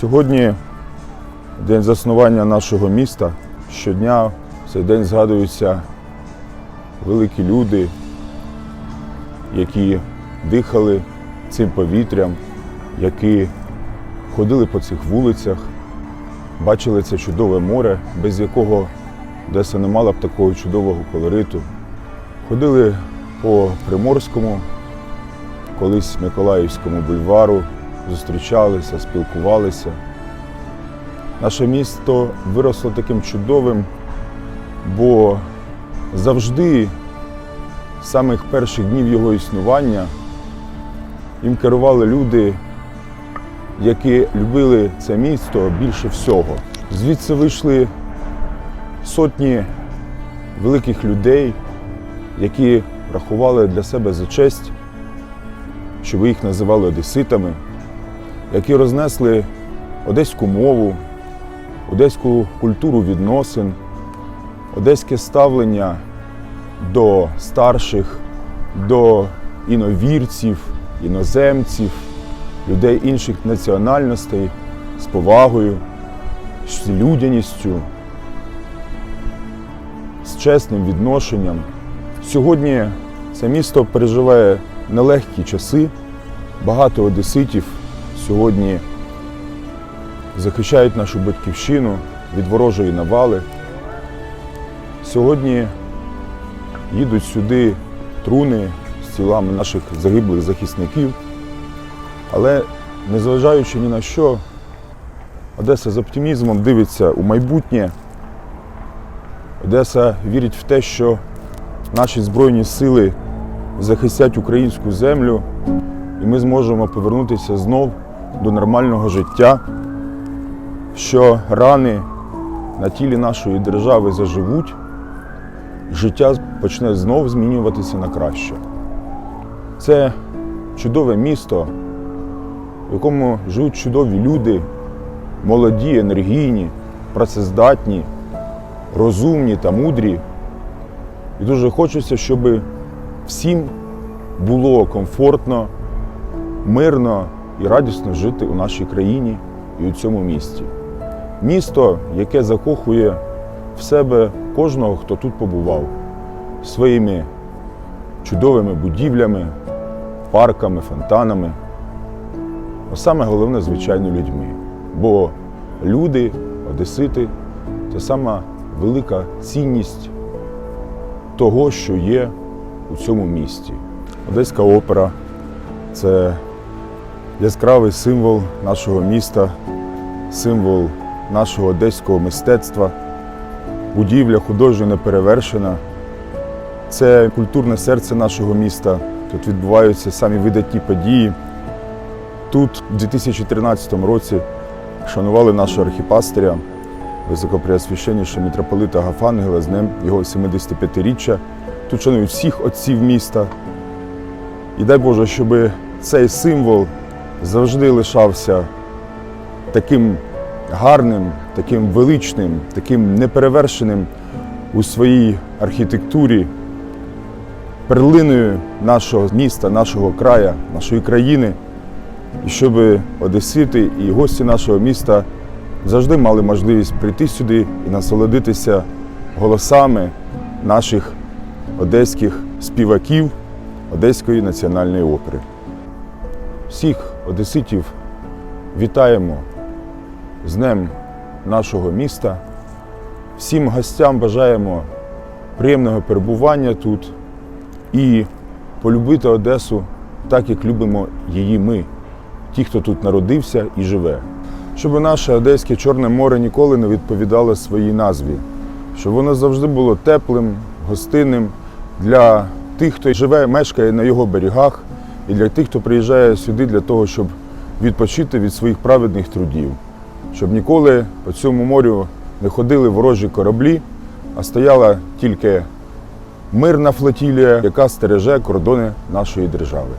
Сьогодні день заснування нашого міста. Щодня в цей день згадуються великі люди, які дихали цим повітрям, які ходили по цих вулицях, бачили це чудове море, без якого Одеса не мала б такого чудового колориту. Ходили по Приморському, колись Миколаївському бульвару, зустрічалися, спілкувалися. Наше місто виросло таким чудовим, бо завжди з самих перших днів його існування їм керували люди, які любили це місто більше всього. Звідси вийшли сотні великих людей, які рахували для себе за честь, щоб їх називали одеситами, які рознесли одеську мову, одеську культуру відносин, одеське ставлення до старших, до іновірців, іноземців, людей інших національностей з повагою, з людяністю, з чесним відношенням. Сьогодні це місто переживає нелегкі часи. Багато одеситів сьогодні захищають нашу батьківщину від ворожої навали. Сьогодні їдуть сюди труни з тілами наших загиблих захисників. Але незважаючи ні на що, Одеса з оптимізмом дивиться у майбутнє. Одеса вірить в те, що наші Збройні сили захистять українську землю, і ми зможемо повернутися знов до нормального життя, що рани на тілі нашої держави заживуть, життя почне знов змінюватися на краще. Це чудове місто, в якому живуть чудові люди, молоді, енергійні, працездатні, розумні та мудрі. І дуже хочеться, щоб всім було комфортно, мирно і радісно жити у нашій країні і у цьому місті. Місто, яке закохує в себе кожного, хто тут побував, своїми чудовими будівлями, парками, фонтанами. А саме головне, звичайно, людьми. Бо люди, одесити це сама велика цінність того, що є у цьому місті. Одеська опера це яскравий символ нашого міста, символ нашого одеського мистецтва, будівля художньо неперевершена. Це культурне серце нашого міста. Тут відбуваються самі видатні події. Тут у 2013 році шанували нашого архіпастиря, високопреосвященнішого митрополита Гафангела з днем його 75-річчя. Тут шанують всіх отців міста. І дай Боже, щоб цей символ завжди лишався таким гарним, таким величним, таким неперевершеним у своїй архітектурі, перлиною нашого міста, нашого края, нашої країни, і щоб одесити і гості нашого міста завжди мали можливість прийти сюди і насолодитися голосами наших одеських співаків Одеської національної опери. Всіх одеситів вітаємо з Днем нашого міста. Всім гостям бажаємо приємного перебування тут і полюбити Одесу так, як любимо її ми, ті, хто тут народився і живе. Щоб наше Одеське Чорне море ніколи не відповідало своїй назві, щоб воно завжди було теплим, гостинним для тих, хто живе, мешкає на його берегах, і для тих, хто приїжджає сюди для того, щоб відпочити від своїх праведних трудів, щоб ніколи по цьому морю не ходили ворожі кораблі, а стояла тільки мирна флотілія, яка стереже кордони нашої держави.